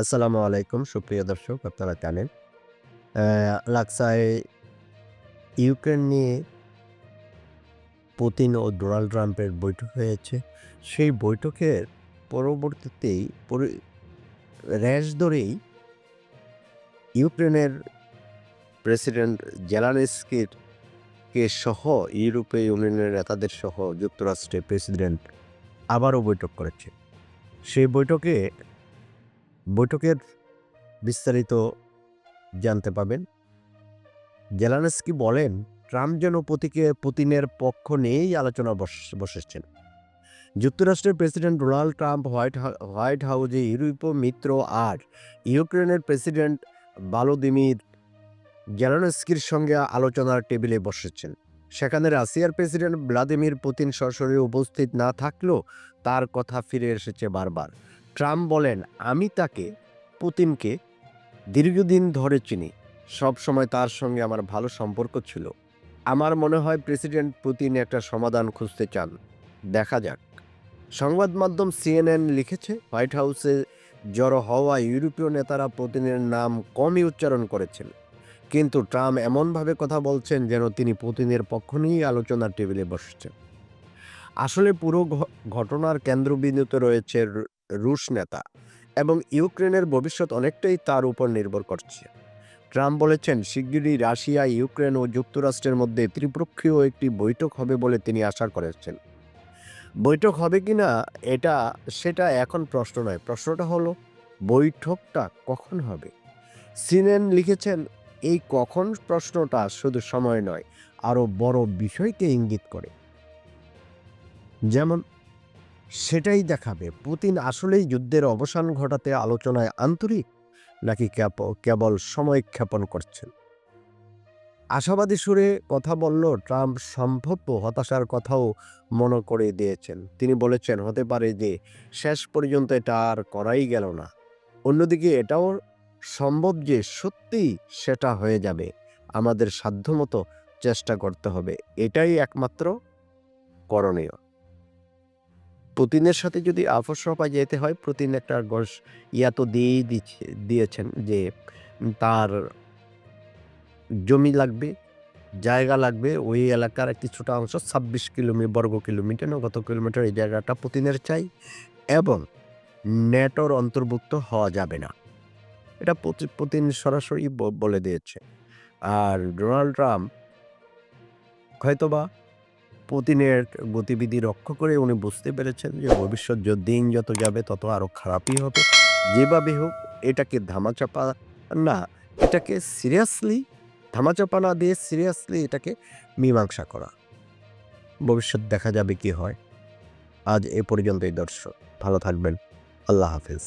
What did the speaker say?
আসসালামু আলাইকুম, সুপ্রিয় দর্শক, আপনারা জানেন লাক্সায় ইউক্রেন নিয়ে পুতিন ও ডোনাল্ড ট্রাম্পের বৈঠক হয়েছে। সেই বৈঠকের পরবর্তীতেই র্যাশ ধরেই ইউক্রেনের প্রেসিডেন্ট জেলানেস্কির কে সহ ইউরোপীয় ইউনিয়নের নেতাদের সহ যুক্তরাষ্ট্রের প্রেসিডেন্ট আবারও বৈঠক করেছে। সেই বৈঠকে বৈঠকের বিস্তারিত জানতে পাবেন। জেলানস্কি বলেন, ট্রাম্প যেন প্রতীকে, পুতিনের পক্ষ নিয়েই আলোচনা বস- বসেছেন। যুক্তরাষ্ট্রের president Donald Trump White White হাউজে ইউরোপীয় মিত্র আর ইউক্রেনের প্রেসিডেন্ট বালোদিমির জেলানস্কির সঙ্গে আলোচনার টেবিলে বসেছেন। সেখানে রাশিয়ার প্রেসিডেন্ট ভ্লাদিমির পুতিন সরাসরি উপস্থিত না থাকলেও তার কথা ফিরে এসেছে বারবার। ট্রাম্প বলেন, আমি তাকে, পুতিনকে, দীর্ঘদিন ধরে চিনি। সব সময় তার সঙ্গে আমার ভালো সম্পর্ক ছিল। আমার মনে হয় প্রেসিডেন্ট পুতিন একটা সমাধান খুঁজতে চান। দেখা যাক। সংবাদ মাধ্যম সিএনএন লিখেছে, হোয়াইট হাউসে জড়ো হওয়া ইউরোপীয় নেতারা পুতিনের নাম কমই উচ্চারণ করেছেন। কিন্তু ট্রাম্প এমনভাবে কথা বলছেন যেন তিনি পুতিনের পক্ষ নিয়েই আলোচনার টেবিলে বসছেন। আসলে পুরো ঘটনার কেন্দ্রবিন্দুতে রয়েছে রুশ নেতা এবং ইউক্রেনের ভবিষ্যৎ অনেকটাই তার উপর নির্ভর করছে। ট্রাম্প বলেছেন, শিগগিরই রাশিয়া, ইউক্রেন ও যুক্তরাষ্ট্রের মধ্যে ত্রিপক্ষীয় একটি বৈঠক হবে বলে তিনি আশা করেছেন। বৈঠক হবে কি না, এটা, সেটা এখন প্রশ্ন নয়। প্রশ্নটা হলো, বৈঠকটা কখন হবে? সিনেন লিখেছেন, এই কখন? প্রশ্নটা শুধু সময় নয়, আরও বড় বিষয়কে ইঙ্গিত করে। যেমন সেটাই দেখাবে। পুতিন আসলেই যুদ্ধের অবসান ঘটাতে আলোচনায় আন্তরিক, নাকি কেবল সময় ক্ষেপণ করছেন? আশাবাদী সুরে কথা বলল, ট্রাম্প সম্ভাব্য হতাশার কথাও মনে করে দিয়েছেন। তিনি বলেছেন, হতে পারে যে শেষ পর্যন্ত এটা আর করাই গেল না। অন্যদিকে এটাও সম্ভব যে সত্যিই সেটা হয়ে যাবে। আমাদের সাধ্যমতো চেষ্টা করতে হবে। এটাই একমাত্র করণীয়। পুতিনের সাথে যদি আপস সভায় যেতে হয়, পুতিন একটা গস ইয়া তো দিয়েই দিয়েছেন যে তার জমি লাগবে, জায়গা লাগবে, ওই এলাকার কিছুটা অংশ ছাব্বিশ কিলোমিটার বর্গ কিলোমিটার কত কিলোমিটার এই জায়গাটা পুতিনের চাই এবং নেটোর অন্তর্ভুক্ত হওয়া যাবে না। এটা পুতি- পুতিন সরাসরি বলে দিয়েছে। আর ডোনাল্ড ট্রাম্প হয়তোবা পুতিনের গতিবিধি রক্ষা করে উনি বুঝতে পেরেছেন যে ভবিষ্যৎ দিন যত যাবে, তত আরও খারাপই হবে। যেভাবে হোক, এটাকে ধামাচাপা না, এটাকে সিরিয়াসলি ধামাচাপা না দিয়ে সিরিয়াসলি এটাকে মীমাংসা করা। ভবিষ্যৎ দেখা যাবে কি হয়। আজ এ পর্যন্তই দর্শক, ভালো থাকবেন। আল্লাহ হাফিজ।